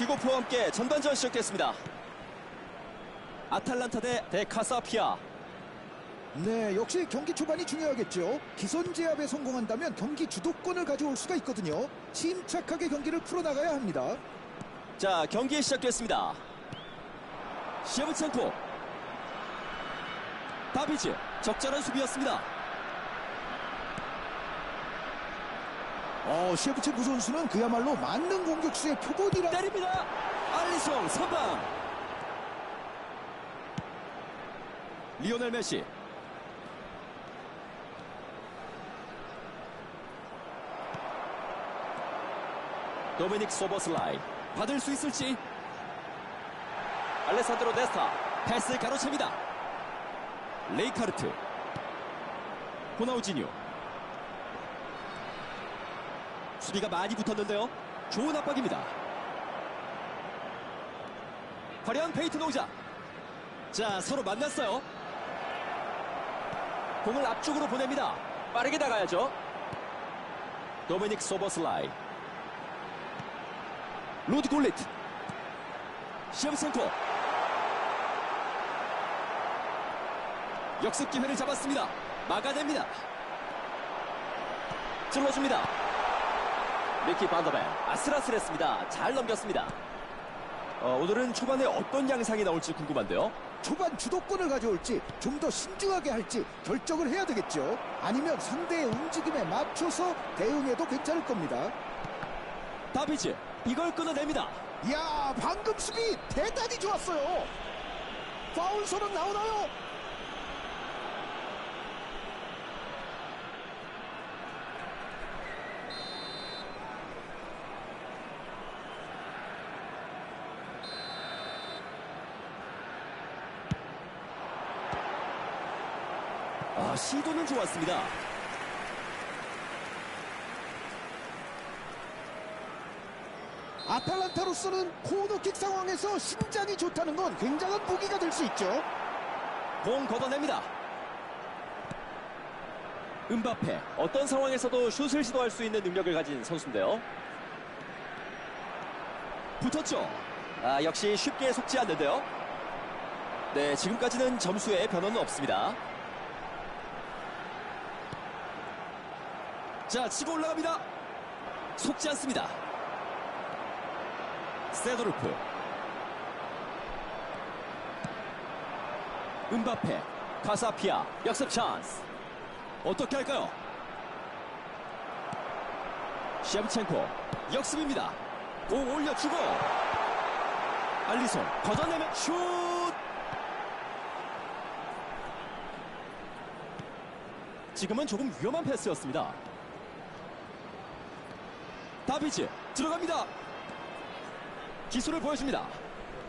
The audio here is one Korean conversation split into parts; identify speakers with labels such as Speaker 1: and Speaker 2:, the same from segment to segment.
Speaker 1: 기고프와 함께 전반전 시작됐습니다. 아탈란타 대 데카사피아.
Speaker 2: 네, 역시 경기 초반이 중요하겠죠. 기선 제압에 성공한다면 경기 주도권을 가져올 수가 있거든요. 침착하게 경기를 풀어나가야 합니다.
Speaker 1: 자, 경기 시작됐습니다. 셰브첸코. 다비즈. 적절한 수비였습니다.
Speaker 2: 어, 셰프첸코 선수는 그야말로 만능 공격수의 표본이라.
Speaker 1: 때립니다. 알리송 선방. 리오넬 메시. 도미닉 소버슬라이 받을 수 있을지 알레산드로 데스타 패스 가로챕니다 레이카르트 호나우지뉴 수비가 많이 붙었는데요. 좋은 압박입니다. 화려한 페이트 노자 자 서로 만났어요. 공을 앞쪽으로 보냅니다. 빠르게 나가야죠. 도미닉 소버슬라이. 로드 골리트 시험센코. 역습 기회를 잡았습니다. 막아냅니다. 찔러줍니다 미키 반더벤 아슬아슬했습니다 잘 넘겼습니다 어, 오늘은 초반에 어떤 양상이 나올지 궁금한데요
Speaker 2: 초반 주도권을 가져올지 좀 더 신중하게 할지 결정을 해야 되겠죠. 아니면 상대의 움직임에 맞춰서 대응해도 괜찮을 겁니다.
Speaker 1: 다비즈 이걸 끊어냅니다
Speaker 2: 이야, 방금 수비 대단히 좋았어요. 파울 선언 나오나요?
Speaker 1: 시도는 좋았습니다
Speaker 2: 아탈란타로서는 코너킥 상황에서 심장이 좋다는 건 굉장한 무기가 될 수 있죠.
Speaker 1: 공 걷어냅니다. 은바페 어떤 상황에서도 슛을 시도할 수 있는 능력을 가진 선수인데요. 붙었죠. 아 역시 쉽게 속지 않는데요. 네 지금까지는 점수에 변화는 없습니다. 자 치고 올라갑니다. 속지 않습니다. 세도르프 은바페, 카사피아, 역습 찬스. 어떻게 할까요? 셰브첸코, 역습입니다. 공 올려주고. 알리손, 걷어내면 슛! 지금은 조금 위험한 패스였습니다. 다비즈, 들어갑니다. 기술을 보여줍니다.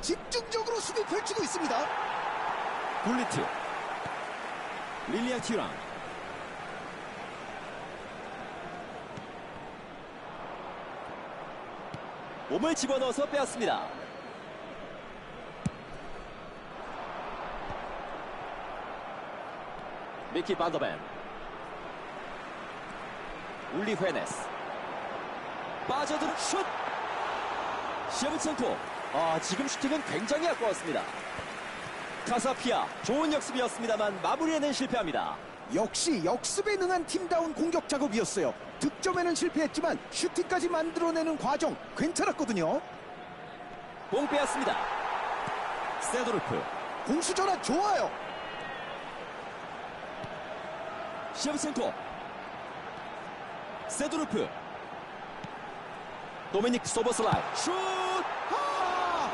Speaker 2: 집중적으로 수비 펼치고 있습니다.
Speaker 1: 굴리트 릴리아 티랑 몸을 집어넣어서 빼앗습니다 미키 반더벤 울리 회네스 빠져드는 슛 시험첸코 아 지금 슈팅은 굉장히 아까웠습니다 카사피아 좋은 역습이었습니다만 마무리에는 실패합니다.
Speaker 2: 역시 역습에 능한 팀다운 공격 작업이었어요. 득점에는 실패했지만 슈팅까지 만들어내는 과정 괜찮았거든요.
Speaker 1: 공 빼앗습니다. 세도르프
Speaker 2: 공수 전환 좋아요.
Speaker 1: 시험센코 세도르프 도미닉 소버슬라이 슛!
Speaker 2: 아!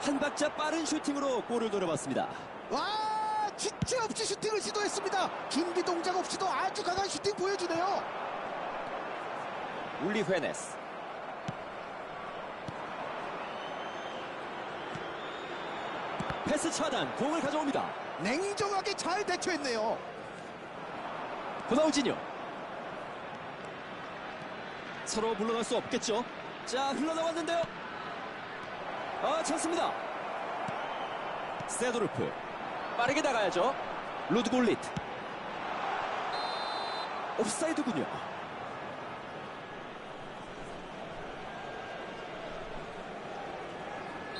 Speaker 1: 한 박자 빠른 슈팅으로 골을 노려봤습니다.
Speaker 2: 와, 주체 없이 슈팅을 시도했습니다. 준비 동작 없이도 아주 강한 슈팅 보여주네요.
Speaker 1: 울리 회네스 패스 차단 공을 가져옵니다.
Speaker 2: 냉정하게 잘 대처했네요.
Speaker 1: 호나우지뉴 서로 물러날 수 없겠죠. 자 흘러나왔는데요. 아 찼습니다. 세도르프. 빠르게 나가야죠. 루드골리트 옵사이드군요.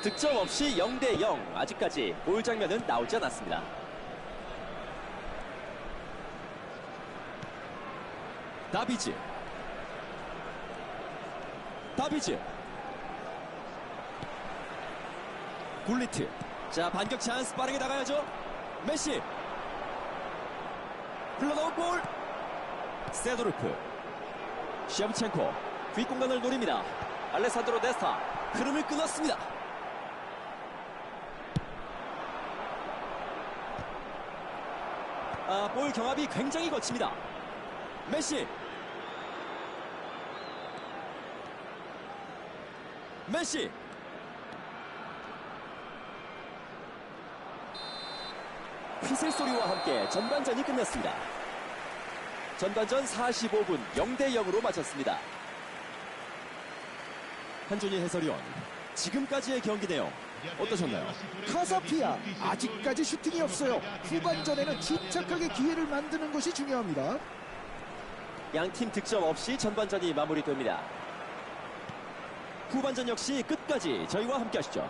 Speaker 1: 득점 없이 0대 0. 아직까지 골 장면은 나오지 않았습니다. 다비즈. 다비즈. 굴리트. 자, 반격 찬스 빠르게 나가야죠. 메시. 흘러나온 볼. 세도르프. 시험첸코. 뒷공간을 노립니다. 알레산드로 데스타. 흐름을 끊었습니다. 아, 볼 경합이 굉장히 거칩니다. 메시. 메시. 휘슬 소리와 함께 전반전이 끝났습니다. 전반전 45분 0대 0으로 마쳤습니다. 한준희 해설위원, 지금까지의 경기 내용 어떠셨나요?
Speaker 2: 카사피아 아직까지 슈팅이 없어요. 후반전에는 침착하게 기회를 만드는 것이 중요합니다.
Speaker 1: 양팀 득점 없이 전반전이 마무리됩니다. 후반전 역시 끝까지 저희와 함께 하시죠.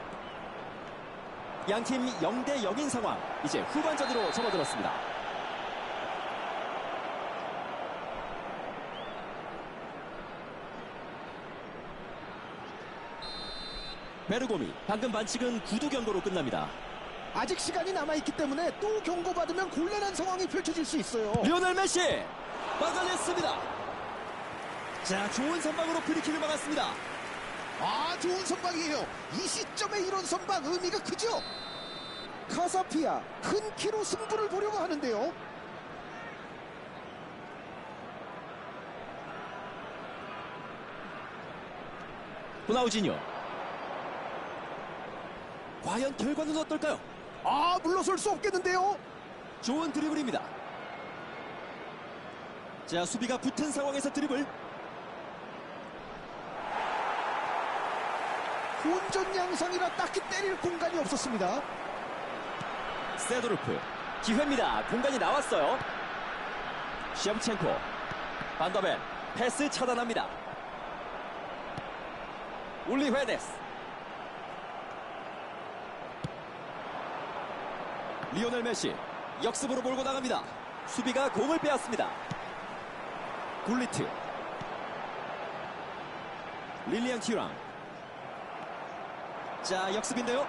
Speaker 1: 양팀 0대 0인 상황. 이제 후반전으로 접어들었습니다. 베르고미 방금 반칙은 구두 경고로 끝납니다.
Speaker 2: 아직 시간이 남아있기 때문에 또 경고받으면 곤란한 상황이 펼쳐질 수 있어요.
Speaker 1: 리오넬 메시 막아냈습니다. 자 좋은 선방으로 프리킥을 막았습니다.
Speaker 2: 아 좋은 선방이에요. 이 시점에 이런 선방 의미가 크죠. 카사피아 큰 키로 승부를 보려고 하는데요.
Speaker 1: 호나우지뉴 과연 결과는 어떨까요?
Speaker 2: 아 물러설 수 없겠는데요.
Speaker 1: 좋은 드리블입니다. 자 수비가 붙은 상황에서 드리블
Speaker 2: 혼전 양상이라 딱히 때릴 공간이 없었습니다.
Speaker 1: 세도르프 기회입니다. 공간이 나왔어요. 시험첸코 반더벤 패스 차단합니다. 울리 헤데스 리오넬 메시 역습으로 몰고 나갑니다. 수비가 공을 빼앗습니다. 굴리트 릴리안 큐랑 자 역습인데요.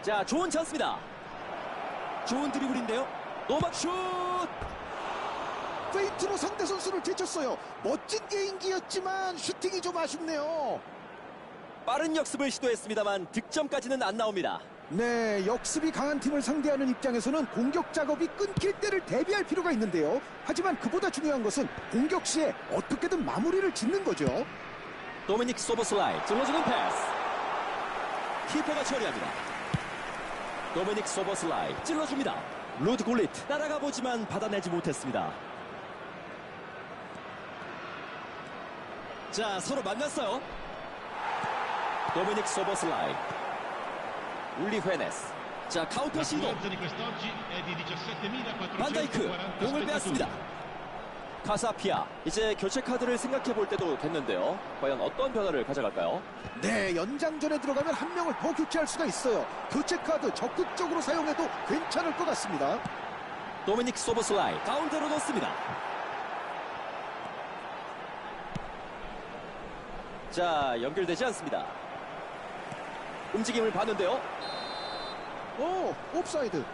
Speaker 1: 자 좋은 찬스입니다. 좋은 드리블인데요. 노막 슛!
Speaker 2: 페인트로 상대 선수를 제쳤어요. 멋진 개인기였지만 슈팅이 좀 아쉽네요.
Speaker 1: 빠른 역습을 시도했습니다만 득점까지는 안 나옵니다.
Speaker 2: 네, 역습이 강한 팀을 상대하는 입장에서는 공격 작업이 끊길 때를 대비할 필요가 있는데요. 하지만 그보다 중요한 것은 공격 시에 어떻게든 마무리를 짓는 거죠.
Speaker 1: 도미닉 소보슬라이 찔러주는 패스. 키퍼가 처리합니다. 도미닉 소보슬라이 찔러줍니다. 루드 굴리트 따라가 보지만 받아내지 못했습니다. 자 서로 만났어요. 도미닉 소보슬라이 울리 헤네스 자 카운터 시도
Speaker 3: supplenza di quest'oggi è di 17.440
Speaker 1: 반다이크 공을 빼앗습니다. 카사피아 이제 교체 카드를 생각해 볼 때도 됐는데요. 과연 어떤 변화를 가져갈까요?
Speaker 2: 네, 연장전에 들어가면 한 명을 더 교체할 수가 있어요. 교체 카드 적극적으로 사용해도 괜찮을 것 같습니다.
Speaker 1: 도미닉 소보슬라이 가운데로 놓습니다. 자 연결되지 않습니다. 움직임을 봤는데요.
Speaker 2: 오, 옵사이드.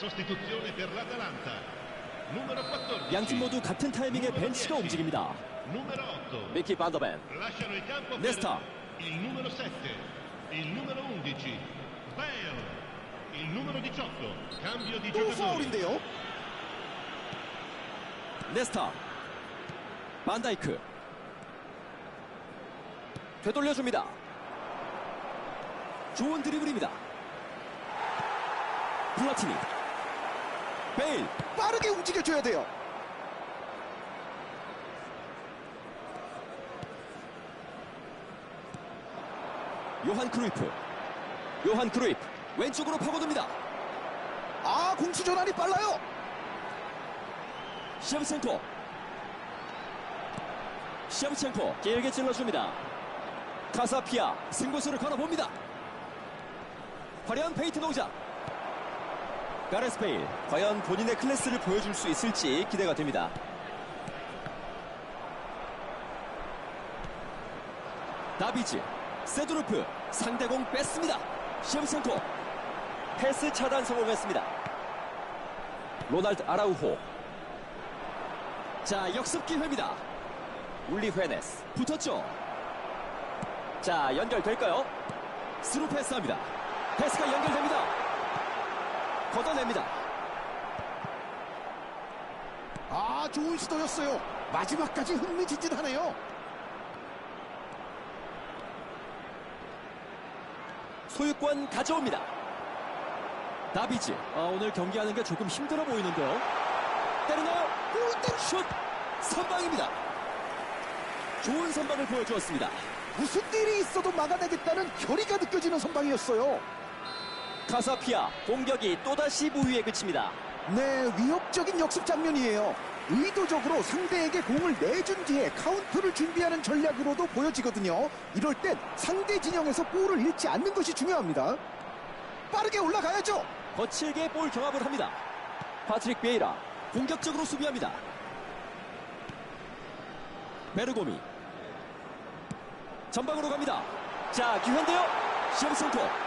Speaker 3: Sostituzione per l'Atalanta. Numero 14.
Speaker 1: 양팀 모두 같은 타이밍에 벤치가 움직입니다.
Speaker 3: Numero 8.
Speaker 1: 미키 반더벤
Speaker 3: Lasciano il campo per
Speaker 1: Nesta.
Speaker 3: il numero 7, il numero 11, Bale, il numero 18. Cambio di
Speaker 2: 또. 파울인데요.
Speaker 1: 네스타. 반다이크. 되돌려줍니다. 좋은 드리블입니다. 플라티니. 베일.
Speaker 2: 빠르게 움직여줘야 돼요.
Speaker 1: 요한 크루이프. 요한 크루이프. 왼쪽으로 파고듭니다.
Speaker 2: 아 공수 전환이 빨라요.
Speaker 1: 시험첸코. 시험첸코 길게 찔러줍니다. 카사피아 승부수를 걸어봅니다. 화려한 페이트 농장. 가레스 베일 과연 본인의 클래스를 보여줄 수 있을지 기대가 됩니다. 다비즈 세드루프 상대공 뺐습니다. 시험첸코 패스 차단 성공했습니다. 로날드 아라우호 자 역습 기회입니다 울리 헤네스 붙었죠 자 연결될까요 스루 패스합니다 패스가 연결됩니다 걷어냅니다.
Speaker 2: 아 좋은 시도였어요. 마지막까지 흥미진진하네요.
Speaker 1: 소유권 가져옵니다. 다비즈. 아, 오늘 경기하는 게 조금 힘들어 보이는데요. 때리나요? 슛! 선방입니다. 좋은 선방을 보여주었습니다.
Speaker 2: 무슨 일이 있어도 막아내겠다는 결의가 느껴지는 선방이었어요.
Speaker 1: 카사피아 공격이 또다시 무위에 그칩니다
Speaker 2: 네, 위협적인 역습 장면이에요. 의도적으로 상대에게 공을 내준 뒤에 카운터를 준비하는 전략으로도 보여지거든요. 이럴 땐 상대 진영에서 볼을 잃지 않는 것이 중요합니다. 빠르게 올라가야죠.
Speaker 1: 거칠게 볼 경합을 합니다. 파트릭 베이라 공격적으로 수비합니다. 베르고미 전방으로 갑니다. 자 기회인데요. 시험센터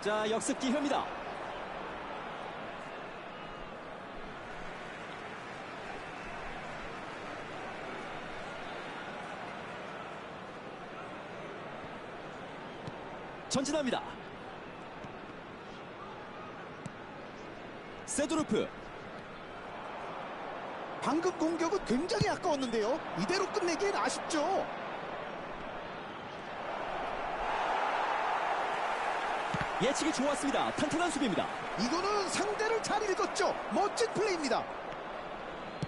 Speaker 1: 자 역습 기회입니다. 전진합니다. 세드루프
Speaker 2: 방금 공격은 굉장히 아까웠는데요. 이대로 끝내기엔 아쉽죠.
Speaker 1: 예측이 좋았습니다. 탄탄한 수비입니다.
Speaker 2: 이거는 상대를 잘 읽었죠. 멋진 플레이입니다.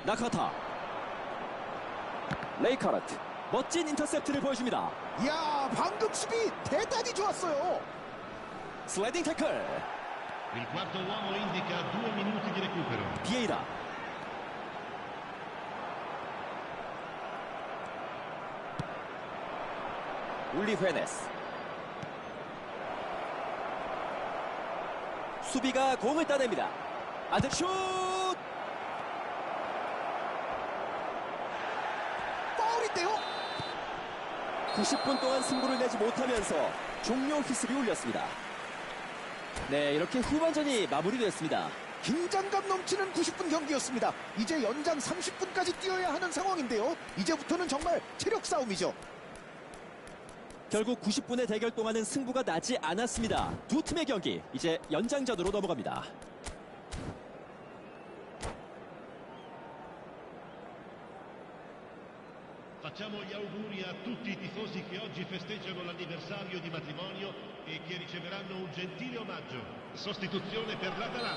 Speaker 1: 나카타 레이카르트 멋진 인터셉트를 보여줍니다.
Speaker 2: 이야, 방금 수비 대단히 좋았어요.
Speaker 1: 슬라이딩 태클. 비에이라 울리 헤네스 수비가 공을 따냅니다 아득슛
Speaker 2: 파울인데요.
Speaker 1: 90분 동안 승부를 내지 못하면서 종료 휘슬이 울렸습니다 네 이렇게 후반전이 마무리됐습니다
Speaker 2: 긴장감 넘치는 90분 경기였습니다. 이제 연장 30분까지 뛰어야 하는 상황인데요. 이제부터는 정말 체력 싸움이죠.
Speaker 1: 결국 90분의 대결 동안은 승부가 나지 않았습니다. 두 팀의 경기 이제 연장전으로 넘어갑니다.
Speaker 3: E.